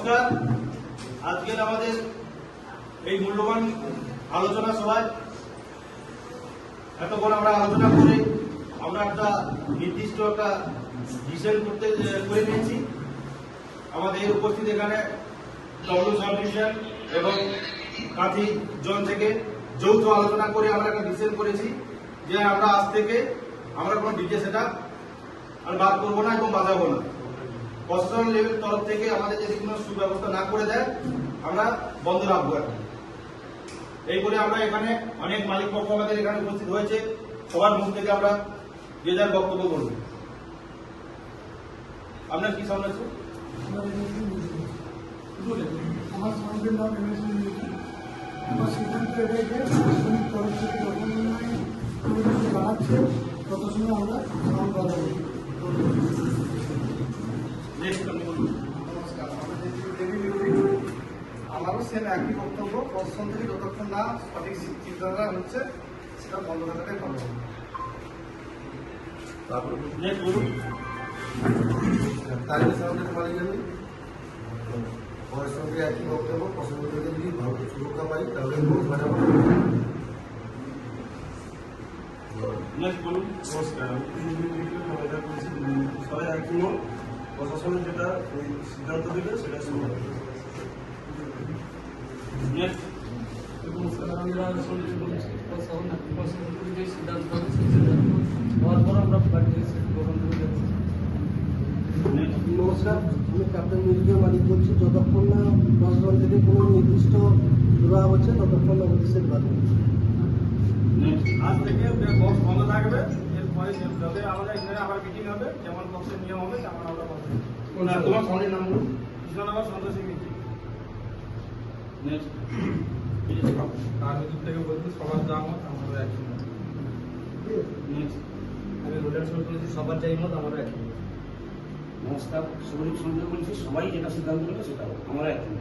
নমস্কার। আজকের আমাদের এই মূল্যবান আলোচনা সভায় এতক্ষণ আমরা আলোচনা করে আমরা একটা নির্দিষ্ট একটা ডিসিশন করতে, করে নিয়েছি। আমাদের উপস্থিত এখানে ডব্লিউ সাব ডিভিশন এবং কাঁথি জন থেকে যৌথ আলোচনা করে আমরা একটা ডিসিশন করেছি, যে আমরা আজ থেকে আমরা কোনো ডিজে সেটা আর বাদ করব না এবং বাজাবো না। প্রশাসন লেভেল তরফ থেকে আমাদের যদি কোনো সুব্যবস্থা না করে দেয়, আমরা বন্ধ রাখব এখন। এই করে আমরা এখানে অনেক মালিক পক্ষ আমাদের এখানে উপস্থিত হয়েছে। সবার মুখ থেকে আমরা যে যার বক্তব্য করব আপনার কি সামনে আছে? আমার নাম সিদ্ধান্ত এটাই যে প্রশাসনিক তরফ থেকে যখন বাড়াচ্ছে তত সময় আমরা আমারও সেম একই বক্তব্য। প্রশাসন থেকে যতক্ষণ না সঠিক চিন্তাধারা হচ্ছে সেটা বন্ধ রাখাটাই ভালো হবে। নেক্সট বলুন। তার সামনে পালিয়ে যাবে ওর সঙ্গে একই বক্তব্য পছন্দ যদি ভালো সুরক্ষা পাই তাহলে বহুত ভালো নেক্সট বলুন নমস্কার। আমি করেছি সবাই প্রশাসনের যেটা ওই সিদ্ধান্ত সেটা শুরু হবে এবং স্যার আমরা প্রশাসন প্রশাসন যে সিদ্ধান্ত হবে সেই সিদ্ধান্ত হওয়ার পর আমরা বাড়িতে গ্রহণ করে যাচ্ছি। নমস্কার আমি ক্যাপ্টেন মিউজিকের মালিক বলছি। যতক্ষণ না প্রশাসন থেকে কোনো নির্দিষ্ট দেওয়া হচ্ছে ততক্ষণ বাড়বে নেক্সট আজ থেকে বক্স বন্ধ থাকবে। এরপরে যবে আমাদের এখানে আবার মিটিং হবে যেমন বক্সের নিয়ম হবে তেমন আমরা না তোমার ফোনের নাম বলুন কৃষ্ণনগর সন্তোষী মিটিং তার ভিতর থেকে বলছি সবার যা মত আমাদের একই মত। নেক্সট আমি রোডার শুরু করেছি সবার যাই মত আমরা একই নমস্কার সৌরিক সঞ্জয় বলছি সবাই যেটা সিদ্ধান্ত নেবে সেটা। আমরা একই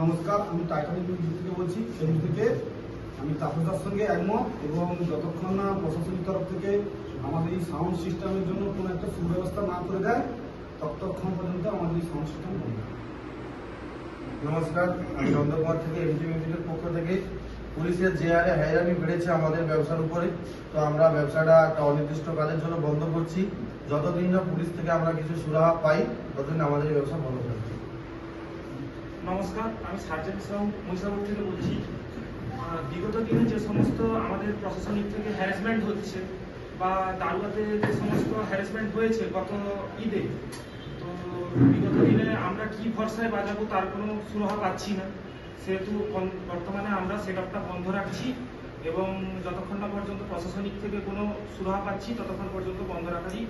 নমস্কার আমি টাইটানিক থেকে বলছি সেই থেকে আমি তাপসদার সঙ্গে একমত এবং যতক্ষণ না প্রশাসনিক তরফ থেকে আমাদের এই সাউন্ড সিস্টেমের জন্য কোনো একটা সুব্যবস্থা না করে দেয় ততক্ষণ পর্যন্ত আমাদের এই সাউন্ড সিস্টেম বন্ধ নমস্কার আমি নন্দকুমার থেকে এমজি মিউজিকের পক্ষ থেকে। পুলিশের যে হারে হয়রানি বেড়েছে আমাদের ব্যবসার উপরে তো আমরা ব্যবসাটা একটা অনির্দিষ্ট কালের জন্য বন্ধ করছি। যতদিন না পুলিশ থেকে আমরা কিছু সুরাহা পাই ততদিন আমাদের এই ব্যবসা বন্ধ থাকবে নমস্কার আমি সার্জেন্ট ইসলাম মহিষাপুর থেকে বলছি। বিগত দিনে যে সমস্ত আমাদের প্রশাসনিক থেকে হ্যারাসমেন্ট হচ্ছে বা দারুয়াতে যে সমস্ত হ্যারাসমেন্ট হয়েছে গত ঈদে, তো বিগত দিনে আমরা কি ভরসায় বাজাবো তার কোনো সুরাহা পাচ্ছি না। সেহেতু বর্তমানে আমরা সেটআপটা বন্ধ রাখছি এবং যতক্ষণ না পর্যন্ত প্রশাসনিক থেকে কোনো সুরাহা পাচ্ছি, ততক্ষণ পর্যন্ত বন্ধ রাখারই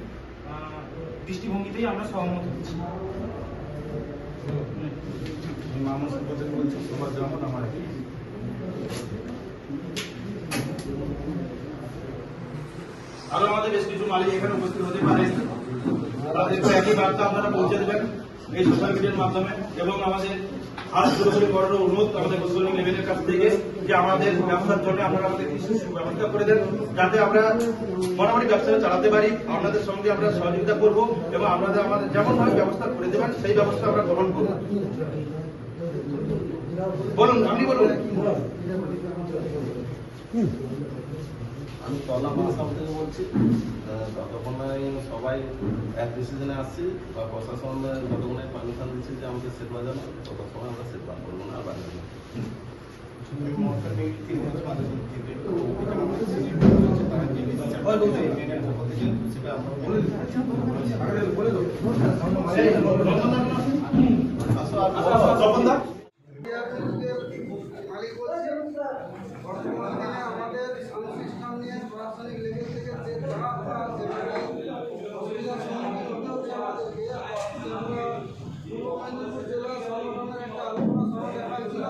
দৃষ্টিভঙ্গিতেই আমরা সহমত হচ্ছি। মামুন বলছি সমাজ যেমন আমার আরও আমাদের বেশ কিছু মালিক এখানে উপস্থিত হতে পারেন তাদেরকে একই বার্তা আপনারা পৌঁছে দেবেন এই সোশ্যাল মিডিয়ার মাধ্যমে। এবং আমাদের হাত পুরোপুরি করার অনুরোধ আমাদের প্রশাসনিক লেভেলের কাছ থেকে যে আমাদের ব্যবসার জন্য আপনারা আমাদের কিছু ব্যবস্থা করে দেন, যাতে আমরা মোটামুটি ব্যবসাটা চালাতে পারি। আপনাদের সঙ্গে আমরা সহযোগিতা করব এবং আপনাদের আমাদের যেমন ভাবে ব্যবস্থা করে দেবেন, সেই ব্যবস্থা আমরা গ্রহণ করব। বলুন আপনি বলুন আমি তলা মাসাম থেকে বলছি এই সবাই এক ডিসিশনে আসছি বা প্রশাসন যতক্ষণ পারমিশন দিচ্ছে যে আমাদের সেট বাজানো ততক্ষণ আমরা সেট বার করব না আর বাজাবো না। তপনদা মালিক বলছেন বর্তমান দিনে আমাদের সাউন্ড সিস্টেম নিয়ে প্রশাসনিক লেভেল থেকে যে চাপ বা যে অসুবিধার সম্মুখীন হতে হচ্ছে আমাদেরকে আমরা পূর্ব মেদিনীপুর জেলা সংগঠনের একটা আলোচনা সভা দেখাচ্ছিল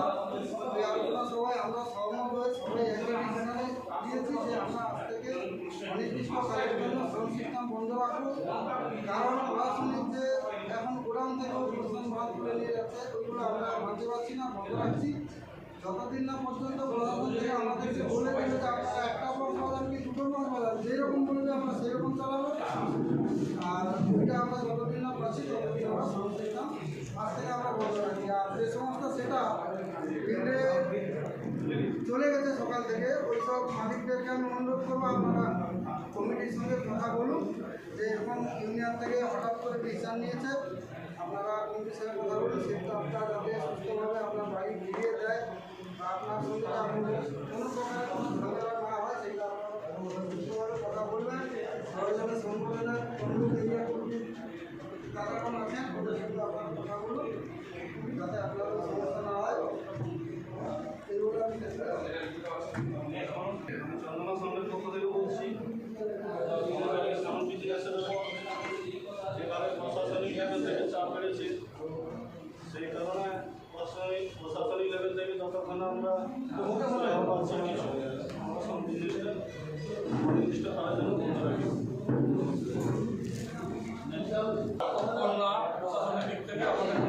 এই আলোচনা সভায় আমরা সহমত হয়ে সবাই একই ডিসিশনে দিয়েছি যে আমরা আজ থেকে অনির্দিষ্টকালের জন্য শ্রম সিস্টেম বন্ধ রাখব। কারণ প্রশাসনিক যে এখন গোডাউন থেকে প্রশাসন ভাগ করে নিয়ে যাচ্ছে, ওইগুলো আমরা মানতে পারছি না, বন্ধ রাখছি। যতদিন না পর্যন্ত প্রশাসন থেকে আমাদেরকে বলে দেবে যে একটা বক্স বাজার কি দুটো পর্ব বাজান মালিকদেরকে আমি অনুরোধ করব, আপনারা কমিটির সঙ্গে কথা বলুন যে এরকম ইউনিয়ন থেকে হঠাৎ করে ডিসিশন নিয়েছে, আপনারা কমিটির সঙ্গে কথা বলুন, সেটা আপনারা যাতে সুস্থভাবে আপনার বাড়ি ফিরিয়ে দেয় আপনার সঙ্গে আপনাদের সরকারি লেভেল থেকে যতক্ষণ আমরা নির্দিষ্ট করার জন্য বন্ধ রাখি প্রশাসনের দিক থেকে আমাদের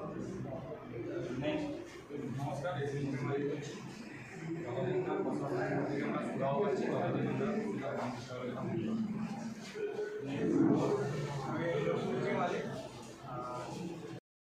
নমস্কার এসি মুম্বাই জগন্নাথ বসন্ত আমরা সুরাও আছি